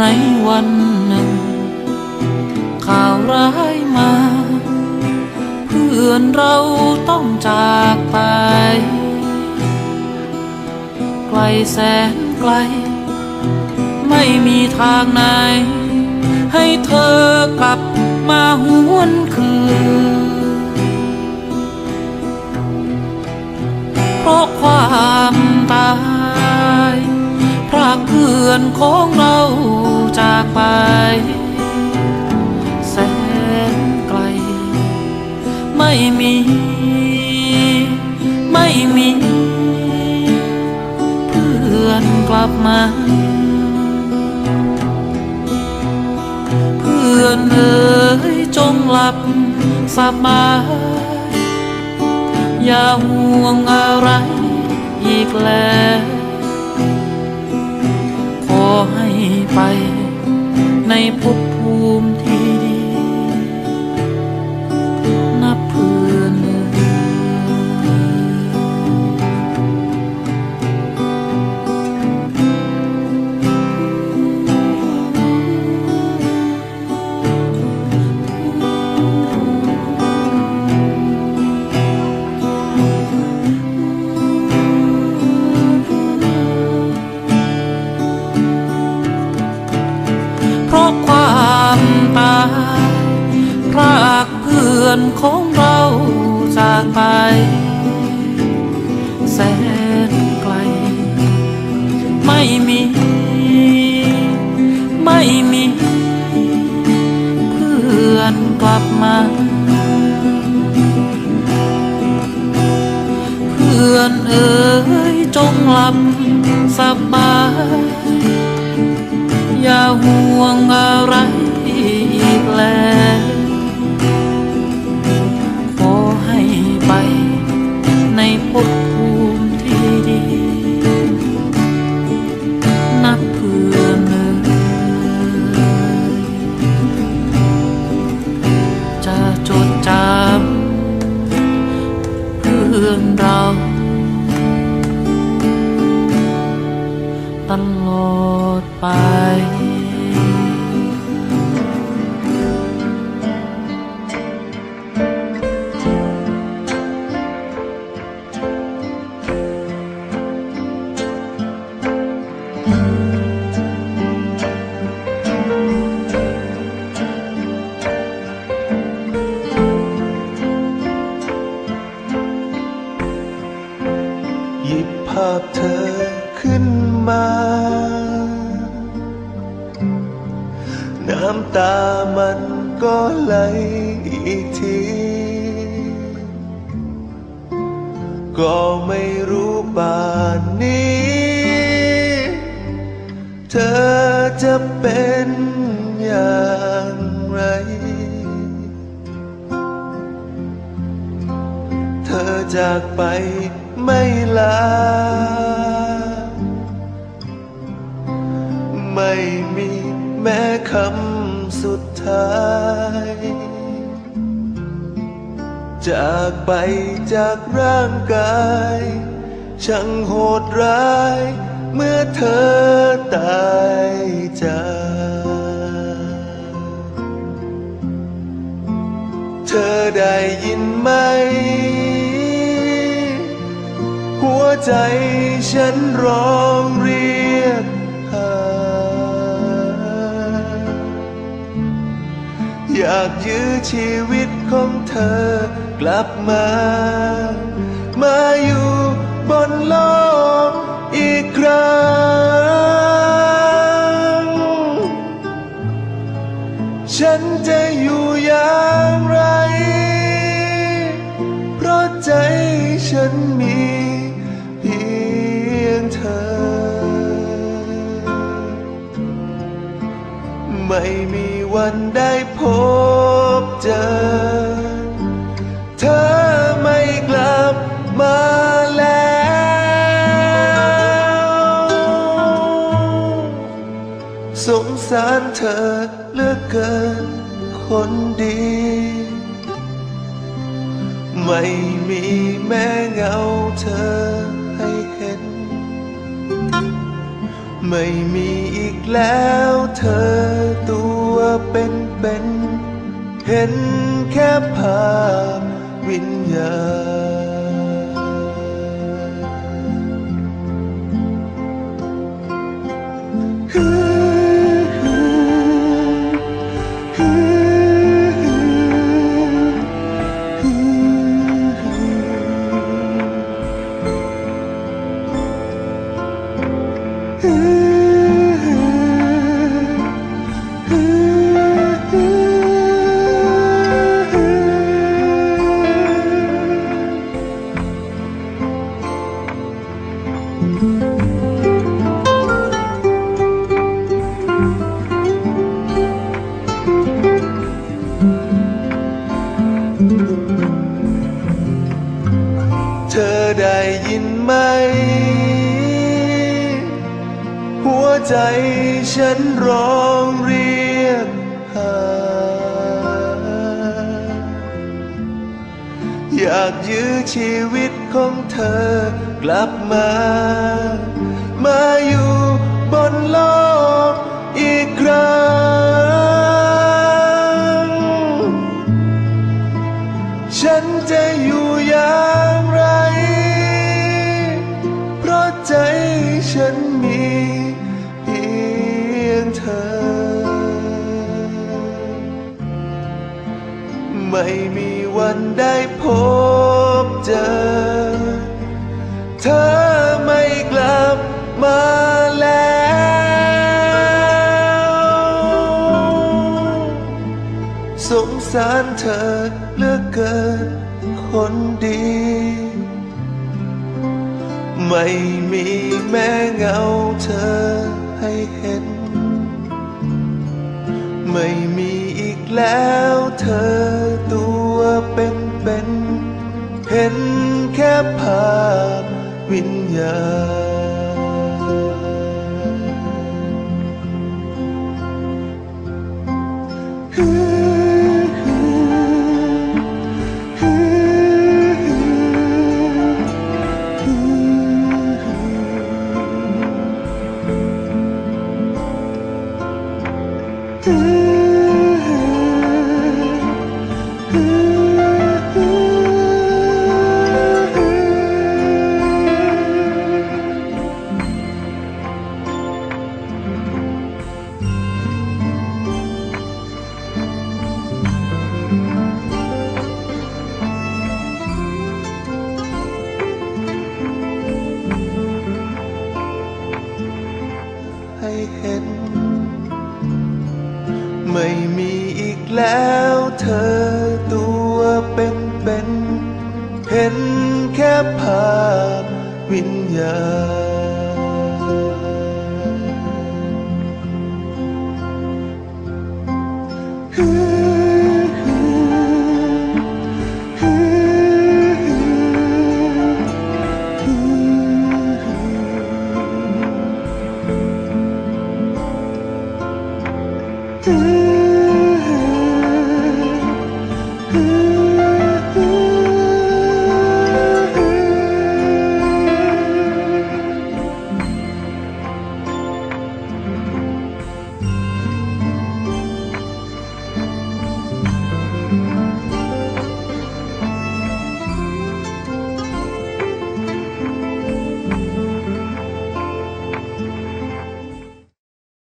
ในวันหนึ่ง ข่าวร้ายมา เพื่อนเราต้องจากไป ไกลแสนไกล ไม่มีทางไหน ให้เธอกลับมาหวนคืน เพราะความตายพรากเพื่อนของเรา ม่มี ไม่มี เพื่อนกลับมา เพื่อนเอ๋ยจงหลับสบายอย่าห่วงอะไรอีกแล้วขอให้ไปในภพภูมิที่ ไม่มี ไม่มี เพื่อนกลับมา เพื่อนเอ๋ยจงหลับสบาย อย่าห่วงาพเธอขึ้นมา น้ำตามันก็ไหลอีกที ก็ไม่รู้ป่านนี้ เธอจะเป็นอย่างไรเธอจากไป ไม่ลา ไม่มีแม้คำสุดท้าย จากไปจากร่างกาย ช่างโหดร้าย เมื่อเธอตายจากเธอได้ยินไหม ใจฉันร้องเรียกหาอยากยื้อชีวิตของเธอกลับมา มาอยู่บนโลกอีกครั้ง ฉันจะอยู่ พบเจอ เธอไม่กลับมาแล้ว สงสารเธอเหลือเกินคนดี ไม่มีแม้เงาเธอ ไม่มีอีกแล้วเธอตัวเป็นเป็น เห็นแค่ภาพวิญญาณ ไหม หัวใจฉันร้องเรียกหา อยากยื้อชีวิตของเธอกลับมา มาอยู่บนโลกอีกครั้ง ฉันจะอยู่อย่างไร ฉันมีเพียงเธอ ไม่มีวันได้พบเจอ เธอไม่กลับมาแล้ว สงสารเธอเหลือกเกินคนดี ไม่มีแม้เงาเธอให้เห็น ไม่มีอีกแล้วเธอตัวเป็นเป็นเห็นแค่ภาพวิญญาให้ เห็นแค่ภาพวิญญาณ